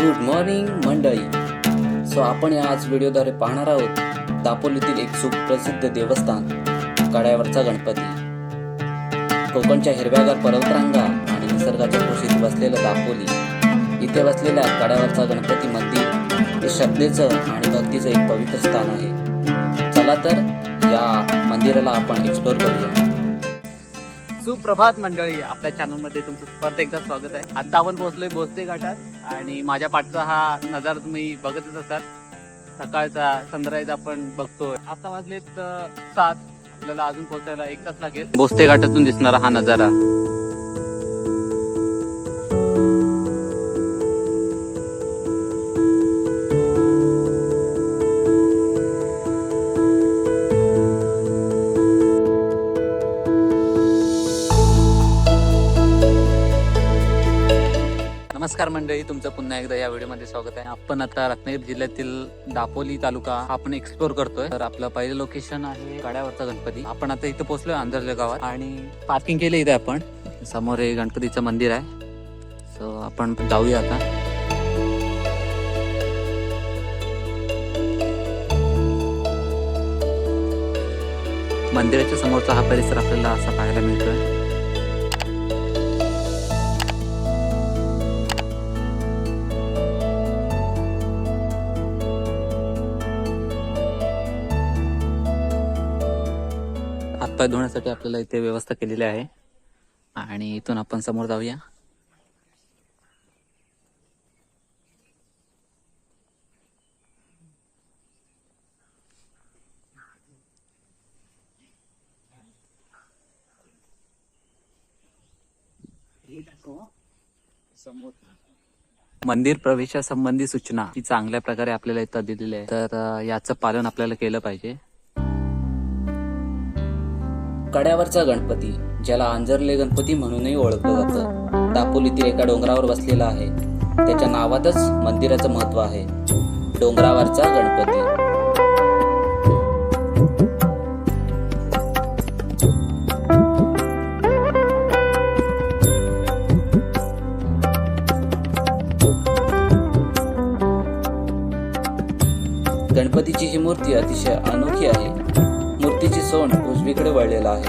Good morning मंडळी. So आपण या आज व्हिडिओद्वारे पाहणार आहोत दापोलीतील एक सुप्रसिद्ध देवस्थान कड्यावरचा गणपती. कोकणच्या हिरव्यागार पर्वतरांगा आणि निसर्गाच्या कुशीत बसलेलं दापोली इथे बसलेल्या कड्यावरचा गणपती मंदिर हे श्रद्धेचं आणि भक्तीचं एक पवित्र स्थान आहे. चला तर या मंदिराला आपण एक्सप्लोर करूया. सुप्रभात मंडळी आपल्या चॅनलमध्ये तुमचं परत एकदा स्वागत आहे. आता आपण पोहोचलोय बोस्ते घाटात आणि माझ्या पाठचा हा नजारा तुम्ही बघतच असाल. सकाळचा सनराईज आपण बघतोय. आता वाजलेत सात. आपल्याला अजून पोहोचायला एक तास लागेल. भोसले घाटातून दिसणारा हा नजारा. नमस्कार मंडळी तुमचं पुन्हा एकदा या व्हिडिओमध्ये स्वागत आहे. आपण आता रत्नागिरी जिल्ह्यातील दापोली तालुका आपण एक्सप्लोर करतोय. तर आपलं पहिलं लोकेशन आहे गाड्यावरचा गणपती. आपण आता इथं पोहोचलोय आंधरल्या गावात आणि पार्किंग केलं इथे आपण. समोर हे गणपतीचं मंदिर आहे. सो आपण जाऊया आता. मंदिराच्या समोरचा हा परिसर आपल्याला असा पाहायला मिळतोय. हातपाय धुण्यासाठी आपल्याला इथे व्यवस्था केलेली आहे. आणि इथून आपण समोर जाऊया. मंदिर प्रवेशासंबंधी सूचना ही चांगल्या प्रकारे आपल्याला इथं दिलेली आहे. तर याचं पालन आपल्याला केलं पाहिजे. कड्यावरचा गणपती ज्याला आंजरले गणपती म्हणूनही ओळखलं जातं. दापोलीतील एका डोंगरावर बसलेला आहे. त्याच्या नावातच मंदिराचं महत्त्व आहे. डोंगरावरचा गणपती. गणपतीची ही मूर्ती अतिशय अनोखी आहे. सण उजवीकडे वळलेला आहे.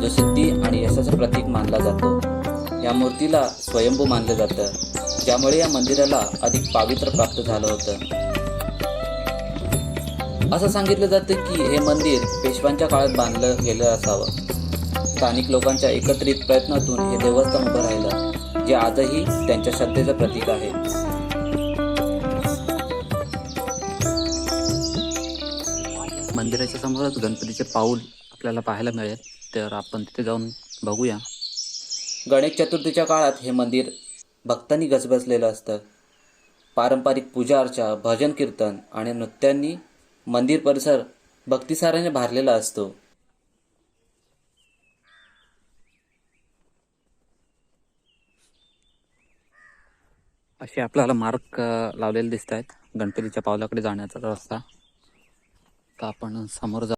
जो सिद्धी आणि यशाचं प्रतीक मानला जातो या मूर्तीला स्वयंभू मानलं जातं ज्यामुळे या मंदिराला अधिक पावित्र्य प्राप्त झालं होतं. असं सांगितलं जातं की हे मंदिर पेशवांच्या काळात बांधलं गेलं असावं. स्थानिक लोकांच्या एकत्रित प्रयत्नातून हे देवस्थान उभं राहिलं जे आजही त्यांच्या श्रद्धेचं प्रतीक आहे. मंदिराच्या समोरच गणपतीचे पाऊल आपल्याला पाहायला मिळेल. तर आपण तिथे जाऊन बघूया. गणेश चतुर्थीच्या काळात हे मंदिर भक्तांनी गजबजलेलं असतं. पारंपरिक पूजा अर्चा भजन कीर्तन आणि नृत्यांनी मंदिर परिसर भक्तिसाराने भारलेला असतो. असे आपल्याला मार्क लावलेले दिसत आहेत गणपतीच्या पावलाकडे जाण्याचा रस्ता. तर आपण समोर जा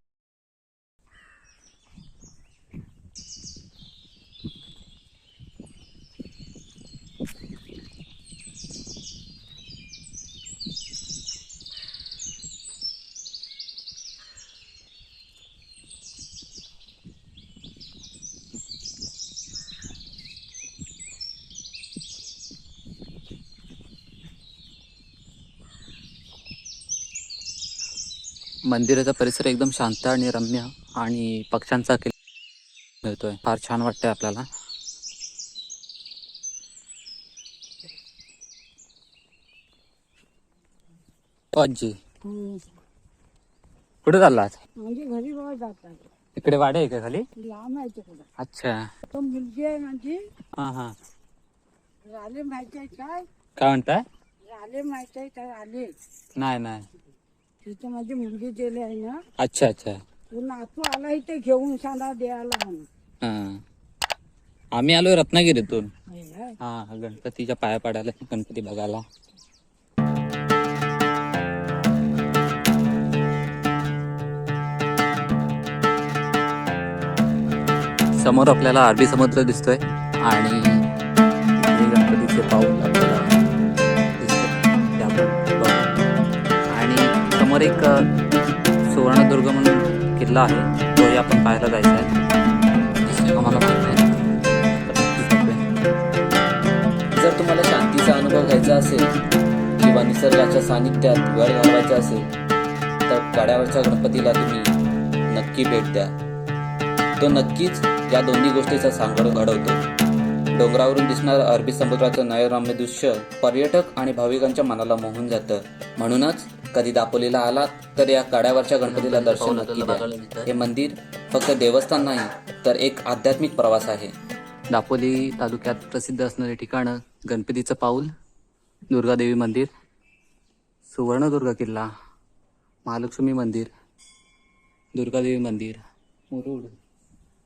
मंदिराचा परिसर एकदम शांत आणि रम्य आणि पक्ष्यांचा किल मिळतोय. फार छान वाटतंय आपल्याला. आजी कुठे चाललात? म्हणजे घरी इकडे वाडे आहे का खाली? लांब आहे अच्छा. तो मुलगी आहे माझी. हा हा. राले माहिती आहे काय? काय म्हणताय? राले माहिती आहे काय? राले. नाही नाही. तिथे माझी मुलगी गेली आहे ना अच्छा अच्छा. तू नातू आला इथे घेऊन सांगा द्यायला हा. आम्ही आलोय रत्नागिरीतून. हे. हा गणपतीच्या पाया पाडायला गणपती बघायला. समोर आपल्याला अरबी समुद्र दिसतोय आणि गणपतीचे पाऊल आपल्याला समोर एक सुवर्णदुर्ग म्हणून किल्ला आहे. तोही आपण पाहायला जायचा आहे. आम्हाला माहीत नाही. जर तुम्हाला शांतीचा अनुभव घ्यायचा असेल किंवा निसर्गाच्या सानिध्यात वेळ घालवायचा असेल तर कड्यावरच्या गणपतीला तुम्ही नक्की भेट द्या. तो नक्कीच या दोन्ही गोष्टीचा सांगड घडवतो. डोंगरावरून दिसणारं अरबी समुद्राचं नयनरम्य दृश्य पर्यटक आणि भाविकांच्या मनाला मोहून जातं. म्हणूनच कधी दापोलीला आलात तर या कड्यावरच्या गणपतीला दर्शन नक्की द्या. हे मंदिर फक्त देवस्थान नाही तर एक आध्यात्मिक प्रवास आहे. दापोली तालुक्यात प्रसिद्ध असणारे ठिकाणं गणपतीचं पाऊल दुर्गादेवी मंदिर सुवर्णदुर्ग किल्ला महालक्ष्मी मंदिर दुर्गादेवी मंदिर मुरुड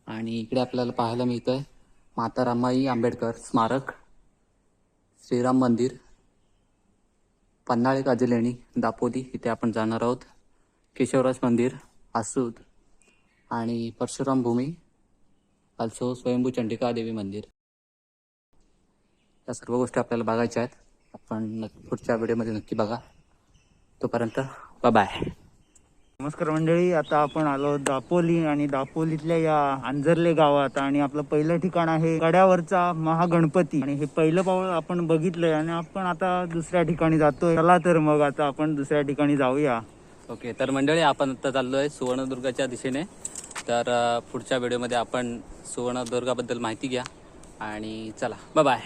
आणि इकडे आपल्याला पाहायला मिळतं आहे माता रमाई आंबेडकर स्मारक श्रीराम मंदिर पन्हाळे काजलेणी दापोली इथे आपण जाणार आहोत. केशवराज मंदिर आसूद आणि परशुराम भूमी अल्सो स्वयंभू चंडिका देवी मंदिर. या सर्व गोष्टी आपल्याला बघायच्या आहेत. आपण नक्की पुढच्या व्हिडिओमध्ये नक्की बघा. तोपर्यंत बाय नमस्कार मंडळी आता आपण आलो दापोली आणि दापोलीतल्या या आंजरले गावात आणि आपलं पहिलं ठिकाण आहे गड्यावरचा महागणपती. आणि हे पहिलं पाऊल आपण बघितलंय आणि आपण आता दुसऱ्या ठिकाणी जातोय. चला तर मग आता आपण दुसऱ्या ठिकाणी जाऊया. ओके तर मंडळी आपण आता चाललोय सुवर्णदुर्गाच्या दिशेने. तर अ, पुढच्या व्हिडिओमध्ये आपण सुवर्णदुर्गाबद्दल माहिती घ्या. आणि चला बाय